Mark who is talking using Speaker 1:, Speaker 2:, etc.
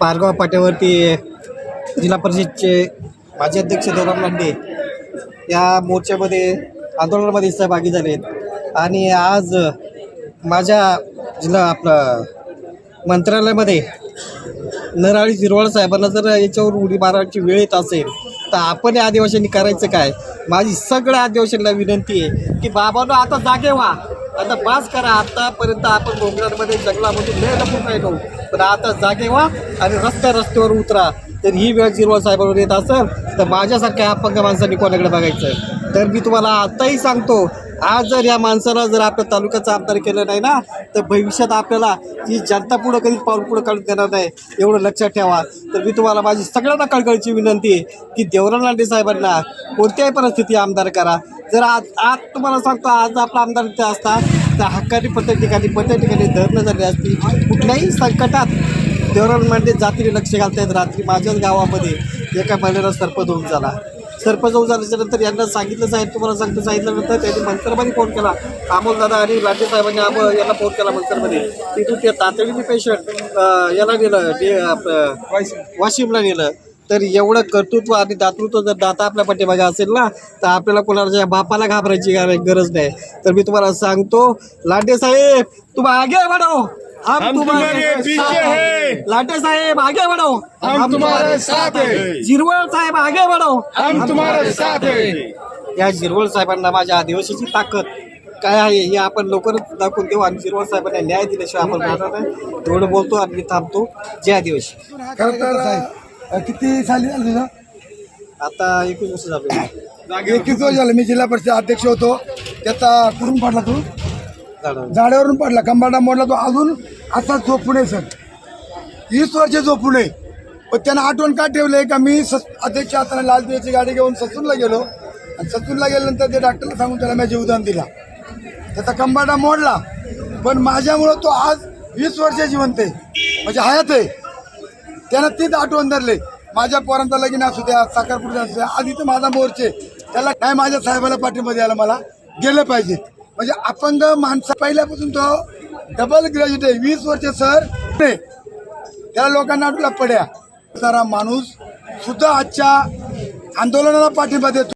Speaker 1: पारगाव पाट्यावरती जिल्हा परिषदचे माजी अध्यक्ष देवराम लांडे या मोर्चामध्ये आंदोलनामध्ये सहभागी झालेत. आणि आज माझ्या जिल्हा आपलं मंत्रालयामध्ये नराळी झिरवाळ साहेबांना जर याच्यावर उडी मारायची वेळ येत असेल तर आपण या आदिवासींनी करायचं काय? माझी सगळ्या आदिवासींना विनंती आहे की बाबांनो आता जागे व्हा. आता बास करा आतापर्यंत आपण डोंगरांमध्ये जंगलामधून लय लपून राहिलो पण आता जागे व्हा आणि रस्त्या रस्त्यावर उतरा. तर ही वेळ जिरवा साहेबांवर येत असेल तर माझ्यासारख्या अपंग माणसांनी कोणाकडे बघायचं तर मी तुम्हाला आत्ताही सांगतो आज जर या माणसाला जर आपल्या तालुक्याचं आमदार केलं नाही ना तर भविष्यात आपल्याला ही जनता पुढं कधीच पाऊल पुढं काढून देणार नाही. एवढं लक्षात ठेवा. तर मी तुम्हाला माझी सगळ्यांना कळकळीची विनंती आहे की देवराम लांडे साहेबांना कोणत्याही परिस्थिती आमदार करा. जर आज आज तुम्हाला सांगतो आज आपला आमदार इथे असता तर हक्कानी प्रत्येक ठिकाणी प्रत्येक ठिकाणी धरणं झाली असती. कुठल्याही संकटात लांडे जातीने लक्ष घालतायत रात्री माझ्याच गावामध्ये एका महिन्याला सरपंच होऊन झाला. सरपंच होऊन झाल्याच्यानंतर यांना सांगितलं साहेब तुम्हाला सांगतो सांगितल्यानंतर त्यांनी मंत्रमध्ये फोन केला. अमोल दादा आणि लांडे साहेबांनी आम यांना फोन केला मंत्रमध्ये तिथून ते तातडीने पेशंट याला नेलं वाशिमला नेलं. तर एवढं कर्तृत्व आणि दातृत्व जर दाता आपल्या पाठीमागे असेल ना तर आपल्याला कोणाच्या बापाला घाबरायची गर- गरज नाही. तर मी तुम्हाला सांगतो लांडे साहेब तुम आगे हम
Speaker 2: तुम्हारे पीछे हैं।
Speaker 1: लांडे साहेब आगे बढ़ो
Speaker 2: हम तुम्हारे साथ हैं
Speaker 1: जिरवळ साहेब आगे बढ़ो
Speaker 2: हम तुम्हारे साथ हैं
Speaker 1: या जिरवळ साहेबांना माझ्या आदिवासीची ताकद काय आहे हे आपण लवकरच दाखवून देऊ. आणि जिरवळ साहेबांना न्याय दिल्याशिवाय आपण राहणार नाही. तेवढं बोलतो आणि थांबतो. जय आदिवासी.
Speaker 3: किती साली झालं तुझं?
Speaker 1: आता एकवीस वर्ष झाले.
Speaker 3: एकवीस वर्ष झालं. मी जिल्हा परिषद अध्यक्ष होतो. त्याचा कुठून पडला तू?
Speaker 1: झालं
Speaker 3: झाडावरून पडला. कंबाडा मोडला तो अजून. असा झोपून आहे सर. वीस वर्ष झोपून आहे. पण त्यानं आठवण का ठेवलंय का? मी सस अध्यक्ष असताना लाल दिव्याची गाडी घेऊन ससूनला गेलो. आणि ससूनला गेल्यानंतर ते डॉक्टरला सांगून त्याला मी जीवदान दिला. त्याचा कंबाडा मोडला. पण माझ्यामुळं तो आज वीस वर्ष जिवंत आहे. म्हणजे हयात आहे. त्यांना तीच आठवण धरले. माझ्या पोरांचा लगीन असू द्या साखरपुडा असू द्या आधी तर माझा मोर्चे. त्याला काय माझ्या साहेबाला पाठिंबा द्यायला मला गेलं पाहिजे. म्हणजे अपंग माणसं पहिल्यापासून तो डबल ग्रॅज्युएट आहे. वीस वर्ष सर त्याला लोकांना आपला पड्या. सारा माणूस सुद्धा आजच्या आंदोलनाला पाठिंबा देतो.